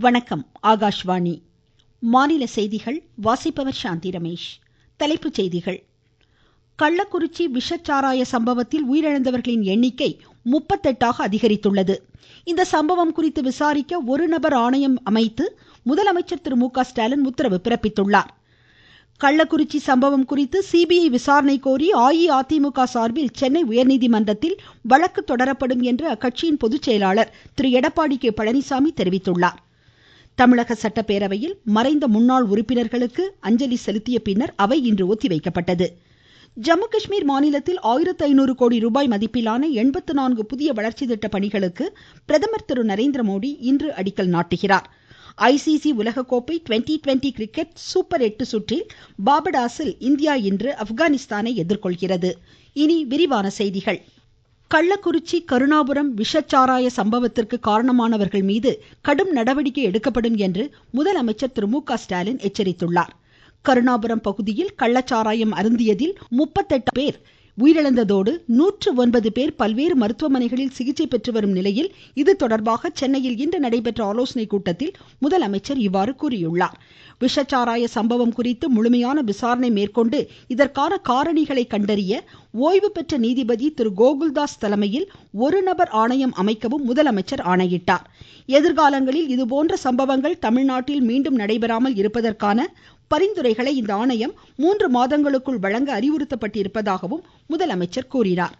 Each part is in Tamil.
வணக்கம் ஆகாஷ்வாணி. மாநில செய்திகள் வாசிப்பவர் சாந்தி ரமேஷ். தலைப்புச் செய்திகள். கள்ளக்குறிச்சி விஷச்சாராய சம்பவத்தில் உயிரிழந்தவர்களின் எண்ணிக்கை முப்பத்தெட்டாக அதிகரித்துள்ளது. இந்த சம்பவம் குறித்து விசாரிக்க ஒரு நபர் ஆணையம் அமைத்து முதலமைச்சர் திரு மு க ஸ்டாலின் உத்தரவு பிறப்பித்துள்ளார். கள்ளக்குறிச்சி சம்பவம் குறித்து சிபிஐ விசாரணை கோரி அஇஅதிமுக சார்பில் சென்னை உயர்நீதிமன்றத்தில் வழக்கு தொடரப்படும் என்று அக்கட்சியின் பொதுச்செயலாளர் திரு எடப்பாடி கே பழனிசாமி தெரிவித்துள்ளார். தமிழக சட்டப்பேரவையில் மறைந்த முன்னாள் உறுப்பினர்களுக்கு அஞ்சலி செலுத்திய பின்னர் அவை இன்று ஒத்திவைக்கப்பட்டது. ஜம்மு காஷ்மீர் மாநிலத்தில் ஆயிரத்து ஐநூறு கோடி ரூபாய் மதிப்பிலான எண்பத்து நான்கு புதிய வளர்ச்சி திட்ட பணிகளுக்கு பிரதமர் திரு நரேந்திர மோடி இன்று அடிக்கல் நாட்டுகிறார். ஐசிசி உலகக்கோப்பை டுவெண்டி டுவெண்டி கிரிக்கெட் சூப்பர் எட்டு சுற்றில் பாபடாஸில் இந்தியா இன்று ஆப்கானிஸ்தானை எதிர்கொள்கிறது. இனி விரிவான செய்திகள். கள்ளக்குறிச்சி கருணாபுரம் விஷச்சாராய சம்பவத்திற்கு காரணமானவர்கள் மீது கடும் நடவடிக்கை எடுக்கப்படும் என்று முதலமைச்சர் திரு மு க ஸ்டாலின் எச்சரித்துள்ளார். கருணாபுரம் பகுதியில் கள்ளச்சாராயம் அருந்தியதில் முப்பத்தெட்டு பேர் உயிரிழந்ததோடு நூற்று ஒன்பது பேர் பல்வேறு மருத்துவமனைகளில் சிகிச்சை பெற்று வரும் நிலையில் இதுதொடர்பாக சென்னையில் இன்று நடைபெற்ற ஆலோசனைக் கூட்டத்தில் முதலமைச்சர் இவ்வாறு கூறியுள்ளார். விஷச்சாராய சம்பவம் குறித்து முழுமையான விசாரணை மேற்கொண்டு இதற்கான காரணிகளை கண்டறிய ஓய்வு பெற்ற நீதிபதி திரு கோகுல்தாஸ் தலைமையில் ஒரு நபர் ஆணையம் அமைக்கவும் முதலமைச்சர் ஆணையிட்டார். எதிர்காலங்களில் இதுபோன்ற சம்பவங்கள் தமிழ்நாட்டில் மீண்டும் நடைபெறாமல் இருப்பதற்கான பரிந்துரைகளை இந்த ஆணையம் மூன்று மாதங்களுக்குள் வழங்க அறிவுறுத்தப்பட்டிருப்பதாகவும் முதலமைச்சர் கூறினார்.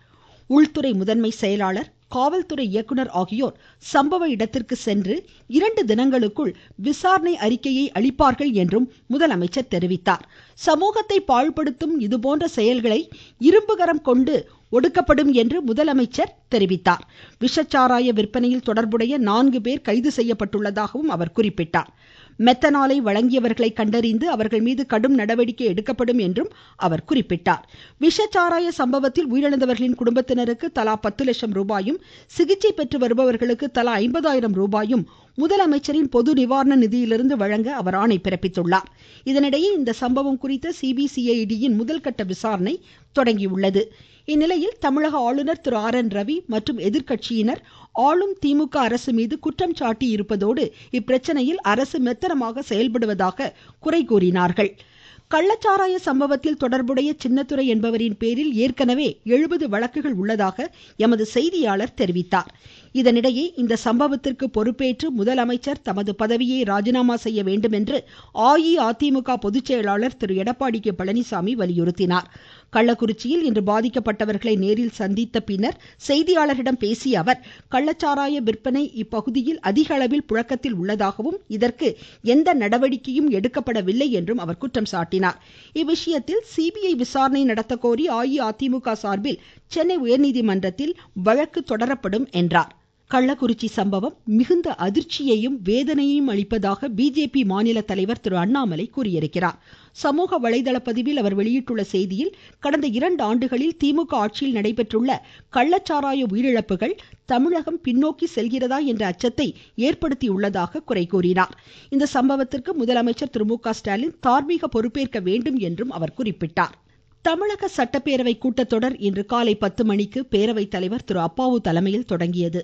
உள்துறை முதன்மை செயலாளர் காவல்துறை இயக்குனர் ஆகியோர் சம்பவ இடத்திற்கு சென்று இரண்டு தினங்களுக்குள் விசாரணை அறிக்கையை அளிப்பார்கள் என்றும் முதலமைச்சர் தெரிவித்தார். சமூகத்தை பாழ்படுத்தும் இதுபோன்ற செயல்களை இரும்புகரம் கொண்டு ஒடுக்கப்படும் என்று முதலமைச்சர் தெரிவித்தார். விஷச்சாராய விற்பனையில் தொடர்புடைய நான்கு பேர் கைது செய்யப்பட்டுள்ளதாகவும் அவர் குறிப்பிட்டார். மெத்தனாலை வழங்கியவர்களை கண்டறிந்து அவர்கள் மீது கடும் நடவடிக்கை எடுக்கப்படும் என்றும் அவர் குறிப்பிட்டார். விஷச்சாராய சம்பவத்தில் உயிரிழந்தவர்களின் குடும்பத்தினருக்கு தலா பத்து லட்சம் ரூபாயும் சிகிச்சை பெற்று வருபவர்களுக்கு தலா ஐம்பதாயிரம் ரூபாயும் முதலமைச்சரின் பொது நிவாரண நிதியிலிருந்து வழங்க அவர் ஆணை பிறப்பித்துள்ளார். இதனிடையே இந்த சம்பவம் குறித்த சிபிசிஐடியின் முதல்கட்ட விசாரணை தொடங்கியுள்ளது. இந்நிலையில் தமிழக ஆளுநர் திரு ஆர் என் ரவி மற்றும் எதிர்க்கட்சியினர் ஆளும் திமுக அரசு மீது குற்றம் சாட்டி இருப்பதோடு இப்பிரச்சனையில் அரசு மெத்தனமாக செயல்படுவதாக குறை கூறினார்கள். கள்ளச்சாராய சம்பவத்தில் தொடர்புடைய சின்னத்துரை என்பவரின் பேரில் ஏற்கனவே எழுபது வழக்குகள் உள்ளதாக எமது செய்தியாளர் தெரிவித்தார். இதனிடையே இந்த சம்பவத்திற்கு பொறுப்பேற்று முதலமைச்சர் தமது பதவியை ராஜினாமா செய்ய வேண்டும் என்று அஇஅதிமுக பொதுச்செயலாளர் திரு. எடப்பாடி கே. பழனிசாமி வலியுறுத்தினார். கள்ளக்குறிச்சியில் இன்று பாதிக்கப்பட்டவர்களை நேரில் சந்தித்த பின்னர் செய்தியாளர்களிடம் பேசிய அவர் கள்ளச்சாராய விற்பனை இப்பகுதியில் அதிக அளவில் புழக்கத்தில் உள்ளதாகவும் இதற்கு எந்த நடவடிக்கையும் எடுக்கப்படவில்லை என்றும் அவர் குற்றம் சாட்டினார். இவ்விஷயத்தில் சிபிஐ விசாரணை நடத்த கோரி அஇஅதிமுக சார்பில் சென்னை உயர்நீதிமன்றத்தில் வழக்கு தொடரப்படும் என்றார். கள்ளக்குறிச்சி சம்பவம் மிகுந்த அதிர்ச்சியையும் வேதனையையும் அளிப்பதாக பிஜேபி மாநில தலைவர் திரு அண்ணாமலை கூறியிருக்கிறார். சமூக வலைதள பதிவில் அவர் வெளியிட்டுள்ள செய்தியில் கடந்த இரண்டு ஆண்டுகளில் திமுக ஆட்சியில் நடைபெற்றுள்ள கள்ளச்சாராய உயிரிழப்புகள் தமிழகம் பின்னோக்கி செல்கிறதா என்ற அச்சத்தை ஏற்படுத்தியுள்ளதாக குறை கூறினார். இந்த சம்பவத்திற்கு முதலமைச்சர் திரு மு க ஸ்டாலின் தார்மீக பொறுப்பேற்க வேண்டும் என்றும் அவர் குறிப்பிட்டார். தமிழக சட்டப்பேரவை கூட்டத்தொடர் இன்று காலை பத்து மணிக்கு பேரவைத் தலைவர் திரு அப்பாவு தலைமையில் தொடங்கியது.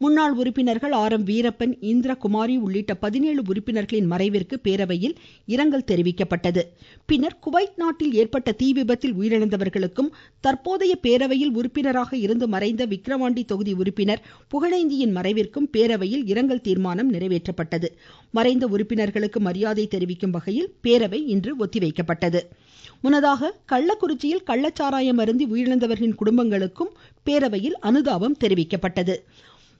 முன்னாள் உறுப்பினர்கள் ஆர் எம் வீரப்பன் இந்திரகுமாரி உள்ளிட்ட பதினேழு உறுப்பினர்களின் மறைவிற்கு பேரவையில் இரங்கல் தெரிவிக்கப்பட்டது. பின்னர் குவைத் நாட்டில் ஏற்பட்ட தீ விபத்தில் உயிரிழந்தவர்களுக்கும் தற்போதைய பேரவையில் உறுப்பினராக இருந்து மறைந்த விக்கிரவாண்டி தொகுதி உறுப்பினர் புகழேந்தியின் மறைவிற்கும் பேரவையில் இரங்கல் தீர்மானம் நிறைவேற்றப்பட்டது. மறைந்த உறுப்பினர்களுக்கு மரியாதை தெரிவிக்கும் வகையில் பேரவை இன்று ஒத்திவைக்கப்பட்டது. முன்னதாக கள்ளக்குறிச்சியில் கள்ளச்சாராயம் அருந்தி உயிரிழந்தவர்களின் குடும்பங்களுக்கும் பேரவையில் அனுதாபம் தெரிவிக்கப்பட்டது.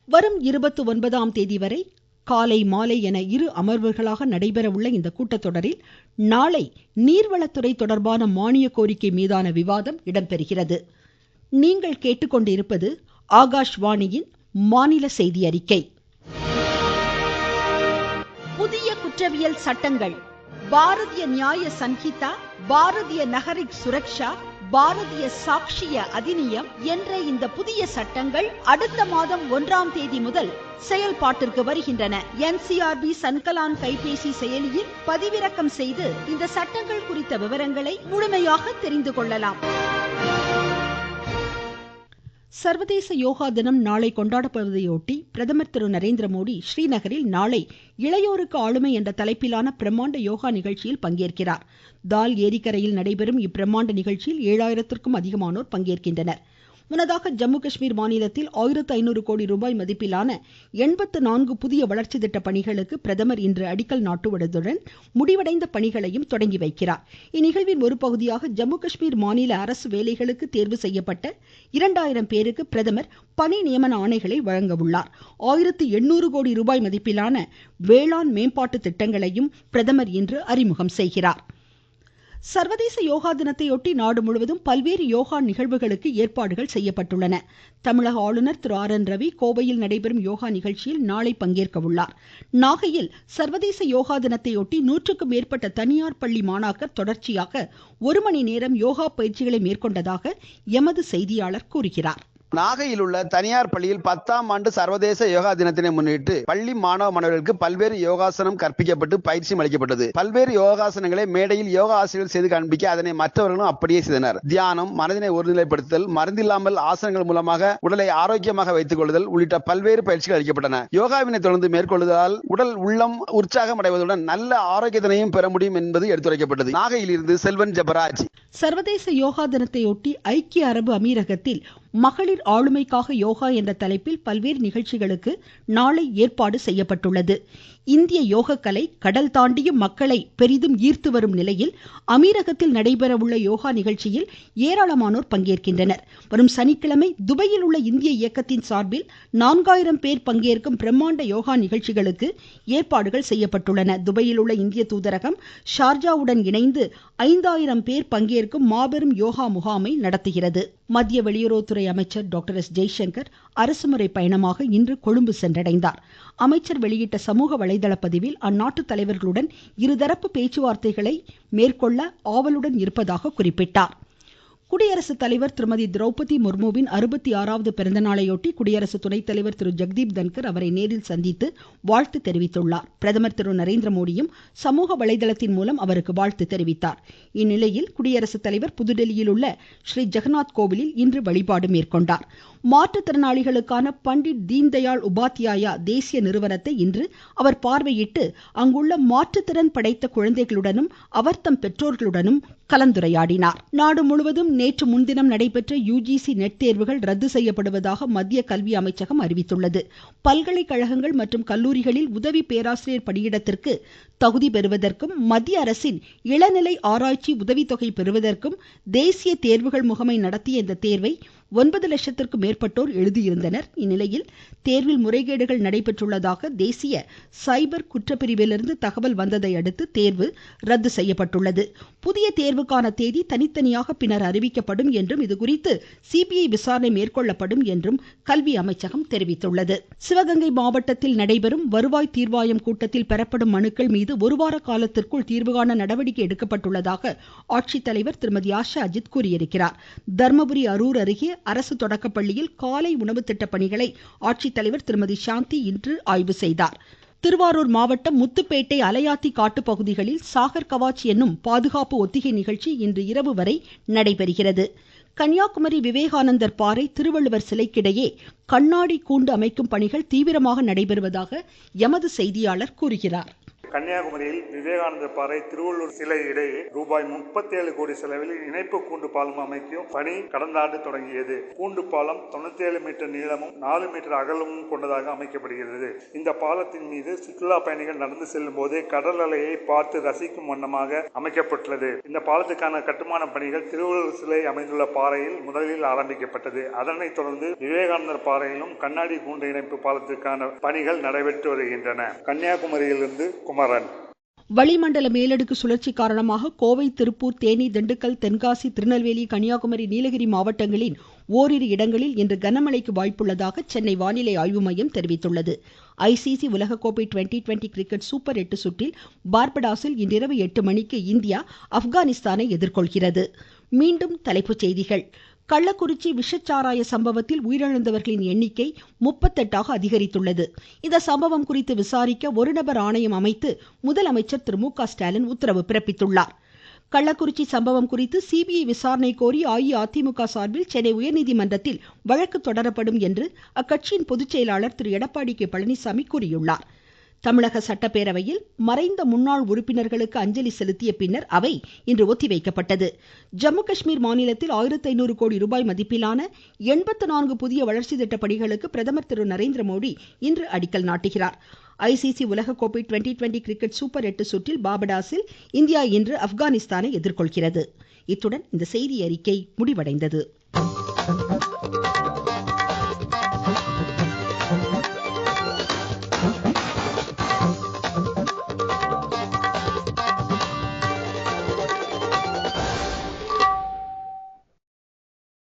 வரும் இருபத்தி ஒன்பதாம் தேதி வரை காலை மாலை என இரு அமர்வுகளாக நடைபெற உள்ள இந்த கூட்டத்தொடரில் நாளை நீர்வளத்துறை தொடர்பான மானிய கோரிக்கை மீதான விவாதம் இடம்பெறுகிறது. நீங்கள் கேட்டுக்கொண்டிருப்பது ஆகாஷ்வாணியின் மாநில செய்தி அறிக்கை. புதிய குற்றவியல் சட்டங்கள். பாரதிய நியாய சன்ஹிதா பாரதிய நகரிக் சுரக்ஷா பாரதிய சாட்சிய அதிநியம் என்ற இந்த புதிய சட்டங்கள் அடுத்த மாதம் ஒன்றாம் தேதி முதல் செயல்பாட்டிற்கு வருகின்றன. என்சிஆர்பி சன்கலான் கைபேசி செயலியில் பதிவிறக்கம் செய்து இந்த சட்டங்கள் குறித்த விவரங்களை முழுமையாக தெரிந்து கொள்ளலாம். சர்வதேச யோகா தினம் நாளை கொண்டாடப்படுவதையொட்டி பிரதமர் திரு நரேந்திரமோடி ஸ்ரீநகரில் நாளை இளையோருக்கு ஆளுமை என்ற தலைப்பிலான பிரம்மாண்ட யோகா நிகழ்ச்சியில் பங்கேற்கிறார். தால் ஏரிக்கரையில் நடைபெறும் இப்பிரம்மாண்ட நிகழ்ச்சியில் ஏழாயிரத்திற்கும் அதிகமானோர் பங்கேற்கின்றனர். முன்னதாக ஜம்மு காஷ்மீர் மாநிலத்தில் ஆயிரத்து ஐநூறு கோடி ரூபாய் மதிப்பிலான எண்பத்து நான்கு புதிய வளர்ச்சி திட்ட பணிகளுக்கு பிரதமர் இன்று அடிக்கல் நாட்டுவதுடன் முடிவடைந்த பணிகளையும் தொடங்கி வைக்கிறார். இந்நிகழ்வின் ஒரு பகுதியாக ஜம்மு காஷ்மீர் மாநில அரசு வேலைகளுக்கு தேர்வு செய்யப்பட்ட இரண்டாயிரம் பேருக்கு பிரதமர் பணி நியமன ஆணைகளை வழங்க உள்ளார் ஆயிரத்து எண்ணூறு கோடி ரூபாய் மதிப்பிலான வேளாண் மேம்பாட்டு திட்டங்களையும் பிரதமர் இன்று அறிமுகம் செய்கிறார். சர்வதேச யோகா தினத்தையொட்டி நாடு முழுவதும் பல்வேறு யோகா நிகழ்வுகளுக்கு ஏற்பாடுகள் செய்யப்பட்டுள்ளன. தமிழக ஆளுநர் திரு ஆர் என் ரவி கோவையில் நடைபெறும் யோகா நிகழ்ச்சியில் நாளை பங்கேற்க உள்ளார். நாகையில் சர்வதேச யோகா தினத்தையொட்டி நூற்றுக்கும் மேற்பட்ட தனியார் பள்ளி மாணாக்கர் தொடர்ச்சியாக ஒரு மணி நேரம் யோகா பயிற்சிகளை மேற்கொண்டதாக எமது செய்தியாளர் கூறுகிறார். நாகையில் உள்ள தனியார் பள்ளியில் பத்தாம் ஆண்டு சர்வதேச யோகா தினத்தினை முன்னிட்டு பள்ளி மாணவ மாணவர்களுக்கு பல்வேறு யோகாசனம் கற்பிக்கப்பட்டு பயிற்சியும் அளிக்கப்பட்டது. பல்வேறு யோகாசனங்களை மேடையில் யோகா ஆசிரியர்கள் செய்து காண்பிக்க அதனை மற்றவர்களும் அப்படியே செய்தனர். தியானம் மனதினை ஒருநிலைப்படுத்துதல் மருந்தில்லாமல் ஆசனங்கள் மூலமாக உடலை ஆரோக்கியமாக வைத்துக் கொள்ளுதல் உள்ளிட்ட பல்வேறு பயிற்சிகள் அளிக்கப்பட்டன. யோகாவினை தொடர்ந்து மேற்கொள்வதால் உடல் உள்ளம் உற்சாகம் அடைவதுடன் நல்ல ஆரோக்கியத்தினையும் பெற முடியும் என்பது எடுத்துரைக்கப்பட்டது. நாகையில் இருந்து செல்வன் ஜபராஜ். சர்வதேச யோகா தினத்தையொட்டி ஐக்கிய அரபு அமீரகத்தில் மகளிர் ஆளுமைக்காக யோகா என்ற தலைப்பில் பல்வேறு நிகழ்ச்சிகளுக்கு நாளை ஏற்பாடு செய்யப்பட்டுள்ளது. இந்திய யோக கலை கடல் தாண்டியும் மக்களை பெரிதும் ஈர்த்து வரும் நிலையில் அமீரகத்தில் நடைபெறவுள்ள யோகா நிகழ்ச்சியில் ஏராளமானோர் பங்கேற்கின்றனர். வரும் சனிக்கிழமை துபாயில் உள்ள இந்திய இயக்கத்தின் சார்பில் நான்காயிரம் பேர் பங்கேற்கும் பிரம்மாண்ட யோகா நிகழ்ச்சிகளுக்கு ஏற்பாடுகள் செய்யப்பட்டுள்ளன. துபாயில் உள்ள இந்திய தூதரகம் ஷார்ஜாவுடன் இணைந்து ஐந்தாயிரம் பேர் பங்கேற்கும் மாபெரும் யோகா முகாமை நடத்துகிறது. மத்திய வெளியுறவுத்துறை அமைச்சர் டாக்டர் எஸ் ஜெய்சங்கர் அரசுமுறை பயணமாக இன்று கொழும்பு சென்றடைந்தார். அமைச்சர் வெளியிட்ட சமூக வலைதள பதிவில் அந்நாட்டு தலைவர்களுடன் இருதரப்பு பேச்சுவார்த்தைகளை மேற்கொள்ள ஆவலுடன் இருப்பதாக குறிப்பிட்டார். குடியரசுத் தலைவர் திருமதி திரௌபதி முர்முவின் அறுபத்தி ஆறாவது பிறந்தநாளையொட்டி குடியரசு துணைத்தலைவர் திரு ஜெக்தீப் தன்கர் அவரை நேரில் சந்தித்து வாழ்த்து தெரிவித்துள்ளார். பிரதமர் திரு நரேந்திரமோடியும் சமூக வலைதளத்தின் மூலம் அவருக்கு வாழ்த்து தெரிவித்தார். இந்நிலையில் குடியரசுத் தலைவர் புதுடெல்லியில் உள்ள ஸ்ரீ ஜெகநாத் கோவிலில் இன்று வழிபாடு மேற்கொண்டார். மாற்றுத்திறனாளிகளுக்கான பண்டிட் தீன்தயாள் உபாத்யாயா தேசிய நிறுவனத்தை இன்று அவர் பார்வையிட்டு அங்குள்ள மாற்றுத்திறன் படைத்த குழந்தைகளுடனும் அவர்தம் பெற்றோர்களுடனும் கலந்துரையாடினார். நாடு முழுவதும் நேற்று முன்தினம் நடைபெற்ற யுஜிசி நெட் தேர்வுகள் ரத்து செய்யப்படுவதாக மத்திய கல்வி அமைச்சகம் அறிவித்துள்ளது. பல்கலைக்கழகங்கள் மற்றும் கல்லூரிகளில் உதவி பேராசிரியர் பணியிடத்திற்கு தகுதி பெறுவதற்கும் மத்திய அரசின் இளநிலை ஆராய்ச்சி உதவித்தொகை பெறுவதற்கும் தேசிய தேர்வுகள் முகமை நடத்திய இந்த தேர்வை ஒன்பது லட்சத்திற்கும் மேற்பட்டோர் எழுதியிருந்தனர். இந்நிலையில் தேர்வில் முறைகேடுகள் நடைபெற்றுள்ளதாக தேசிய சைபர் குற்றப்பிரிவிலிருந்து தகவல் வந்ததை அடுத்து தேர்வு ரத்து செய்யப்பட்டுள்ளது. புதிய தேர்வுக்கான தேதி தனித்தனியாக பின்னர் அறிவிக்கப்படும் என்றும் இதுகுறித்து சிபிஐ விசாரணை மேற்கொள்ளப்படும் என்றும் கல்வி அமைச்சகம் தெரிவித்துள்ளது. சிவகங்கை மாவட்டத்தில் நடைபெறும் வருவாய் தீர்வாயம் கூட்டத்தில் பெறப்படும் மனுக்கள் மீது ஒருவார காலத்திற்குள் தீர்வுகாண நடவடிக்கை எடுக்கப்பட்டுள்ளதாக ஆட்சித்தலைவர் திருமதி ஆஷா அஜித் கூறியிருக்கிறார். தர்மபுரி அரூர் அருகே அரசு தொடக்கப்பள்ளியில் காலை உணவு திட்ட பணிகளை ஆட்சித்தலைவர் திருமதி சாந்தி இன்று ஆய்வு செய்தார். திருவாரூர் மாவட்டம் முத்துப்பேட்டை அலையாத்தி காட்டுப்பகுதிகளில் சாகர் கவாச் என்னும் பாதுகாப்பு ஒத்திகை நிகழ்ச்சி இன்று இரவு வரை நடைபெறுகிறது. கன்னியாகுமரி விவேகானந்தர் பாறை திருவள்ளுவர் சிலைக்கிடையே கண்ணாடி கூண்டு அமைக்கும் பணிகள் தீவிரமாக நடைபெறுவதாக எமது செய்தியாளர் கூறுகிறார். கன்னியாகுமரியில் விவேகானந்தர் பாறை திருவள்ளூர் சிலை இடையே ரூபாய் முப்பத்தி ஏழு கோடி செலவில் இணைப்பு கூண்டு பாலம் அமைக்கும் பணி கடந்த ஆண்டு தொடங்கியது. கூண்டு பாலம் தொண்ணூத்தி ஏழு மீட்டர் நீளமும் நாலு மீட்டர் அகலமும் கொண்டதாக அமைக்கப்படுகிறது. இந்த பாலத்தின் மீது சுற்றுலா பயணிகள் நடந்து செல்லும் போது கடல் அலையை பார்த்து ரசிக்கும் வண்ணமாக அமைக்கப்பட்டுள்ளது. இந்த பாலத்துக்கான கட்டுமான பணிகள் திருவள்ளூர் சிலை அமைந்துள்ள பாறையில் முதலில் ஆரம்பிக்கப்பட்டது. அதனைத் தொடர்ந்து விவேகானந்தர் பாறையிலும் கண்ணாடி கூண்டு இணைப்பு பாலத்திற்கான பணிகள் நடைபெற்று வருகின்றன. கன்னியாகுமரியிலிருந்து குமரன். வளிமண்டல மேலடுக்கு சுழற்சி காரணமாக கோவை திருப்பூர் தேனி திண்டுக்கல் தென்காசி திருநெல்வேலி கன்னியாகுமரி நீலகிரி மாவட்டங்களின் ஓரிரு இடங்களில் இன்று கனமழைக்கு வாய்ப்புள்ளதாக சென்னை வானிலை ஆய்வு மையம் தெரிவித்துள்ளது. ஐசிசி உலகக்கோப்பை டுவெண்டி டுவெண்டி கிரிக்கெட் சூப்பர் எட்டு சுற்றில் பார்படாஸில் இன்றிரவு எட்டு மணிக்கு இந்தியா ஆப்கானிஸ்தானை எதிர்கொள்கிறது. மீண்டும் தலைப்புச் செய்திகள். கள்ளக்குறிச்சி விஷச்சாராய சம்பவத்தில் உயிரிழந்தவர்களின் எண்ணிக்கை முப்பத்தெட்டாக அதிகரித்துள்ளது. இந்த சம்பவம் குறித்து விசாரிக்க ஒரு நபர் ஆணையம் அமைத்து முதலமைச்சர் திரு மு க ஸ்டாலின் உத்தரவு பிறப்பித்துள்ளார். கள்ளக்குறிச்சி சம்பவம் குறித்து சிபிஐ விசாரணை கோரி அஇஅதிமுக சார்பில் சென்னை உயர்நீதிமன்றத்தில் வழக்கு தொடரப்படும் என்று அக்கட்சியின் பொதுச்செயலாளர் திரு எடப்பாடி கே பழனிசாமி கூறியுள்ளார். தமிழக சட்டப்பேரவையில் மறைந்த முன்னாள் உறுப்பினர்களுக்கு அஞ்சலி செலுத்திய பின்னர் அவை இன்று ஒத்திவைக்கப்பட்டது. ஜம்மு காஷ்மீர் மாநிலத்தில் ஆயிரத்தி ஐநூறு கோடி ரூபாய் மதிப்பிலான எண்பத்து நான்கு புதிய வளர்ச்சி திட்ட பணிகளுக்கு பிரதமர் திரு நரேந்திர மோடி இன்று அடிக்கல் நாட்டுகிறார். ஐசிசி உலகக்கோப்பை டுவெண்டி டுவெண்டி கிரிக்கெட் சூப்பர் எட்டு சுற்றில் பாபடாஸில் இந்தியா இன்று ஆப்கானிஸ்தானை எதிர்கொள்கிறது. இத்துடன் இந்த செய்தி அறிக்கை முடிவடைந்தது.